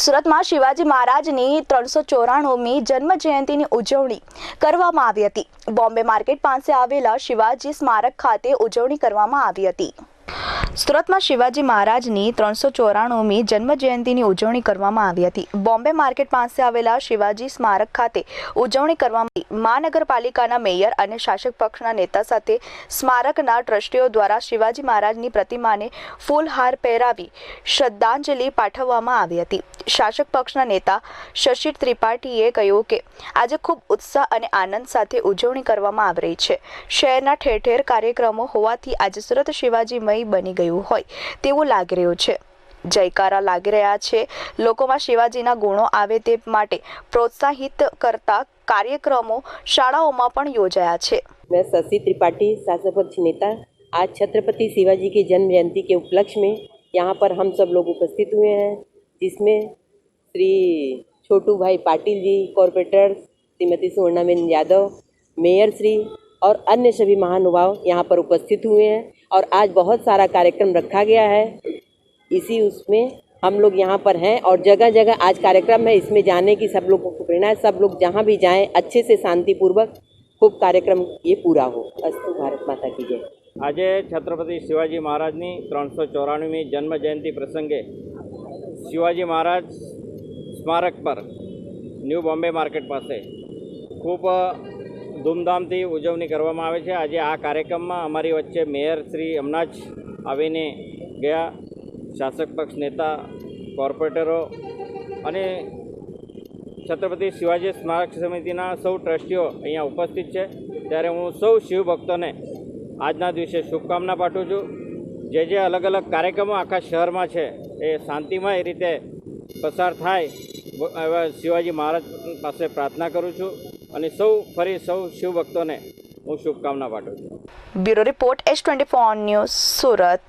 સુરતમાં શિવાજી મહારાજની ત્રણસો ચોરાણુંમી જન્મ જયંતિની ઉજવણી કરવામાં આવી હતી. બોમ્બે માર્કેટ પાસે આવેલા શિવાજી સ્મારક ખાતે ઉજવણી કરવામાં આવી હતી. સુરતમાં શિવાજી મહારાજની ત્રણસો ચોરાણુંમી જન્મજયંતિની ઉજવણી કરવામાં આવી હતી. બોમ્બે માર્કેટ પાસે આવેલા શિવાજી સ્મારક ખાતે ઉજવણી કરવામાં. મહાનગરપાલિકાના મેયર અને શાસક પક્ષના નેતા સાથે સ્મારકના ટ્રસ્ટીઓ દ્વારા શિવાજી મહારાજની પ્રતિમાને ફૂલહાર પહેરાવી શ્રદ્ધાંજલિ પાઠવવામાં આવી હતી. શાસક પક્ષના નેતા શશી ત્રિપાઠીએ કહ્યું કે, આજે ખૂબ ઉત્સાહ અને આનંદ સાથે ઉજવણી કરવામાં આવી રહી છે. શહેરના ઠેર ઠેર કાર્યક્રમો હોવાથી આજે સુરત શિવાજીમય બની ગયું હોય તેવું લાગી રહ્યું છે જયકારા લાગી રહ્યા છે લોકોમાં શિવાજીના ગુણો આવે તે માટે પ્રોત્સાહિત કરતા કાર્યક્રમો શાળાઓમાં પણ યોજાયા છે मैं शशि त्रिपाठी शासक पक्ष नेता आज छत्रपति शिवाजी की जन्म जयंती के उपलक्ष्य में यहाँ पर हम सब लोग उपस्थित हुए हैं जिसमें श्री छोटू भाई पाटिल जी कॉरपोरेटर श्रीमती सुवर्णाबेन यादव मेयर श्री और अन्य सभी महानुभाव यहाँ पर उपस्थित हुए हैं और आज बहुत सारा कार्यक्रम रखा गया है इसी उसमें हम लोग यहाँ पर हैं और जगह जगह आज कार्यक्रम है इसमें जाने की सब लोगों को प्रेरणा है सब लोग जहाँ भी जाएं अच्छे से शांतिपूर्वक खूब कार्यक्रम ये पूरा हो अस्तु भारत माता की जय આજે છત્રપતિ શિવાજી મહારાજની ત્રણસો ચોરાણુંમી જન્મ જયંતિ પ્રસંગે શિવાજી મહારાજ સ્મારક પર ન્યૂ બોમ્બે માર્કેટ પાસે ખૂબ ધૂમધામથી ઉજવણી કરવામાં આવે છે. આજે આ કાર્યક્રમમાં અમારી વચ્ચે મેયર શ્રી હમણાં જ આવીને ગયા. શાસક પક્ષ નેતા, કોર્પોરેટરો અને છત્રપતિ શિવાજી સ્મારક સમિતિના સૌ ટ્રસ્ટીઓ અહીંયા ઉપસ્થિત છે. ત્યારે હું સૌ શિવભક્તોને આજના દિવસે શુભકામના પાઠવું છું. જે જે અલગ અલગ કાર્યક્રમો આખા શહેરમાં છે, એ શાંતિમય રીતે પસાર થાય એવા શિવાજી મહારાજ પાસે પ્રાર્થના કરું છું. અને સૌ ફરી સૌ શિવભક્તોને હું શુભકામના પાઠવું છું. Bureau report H twenty four news Surat.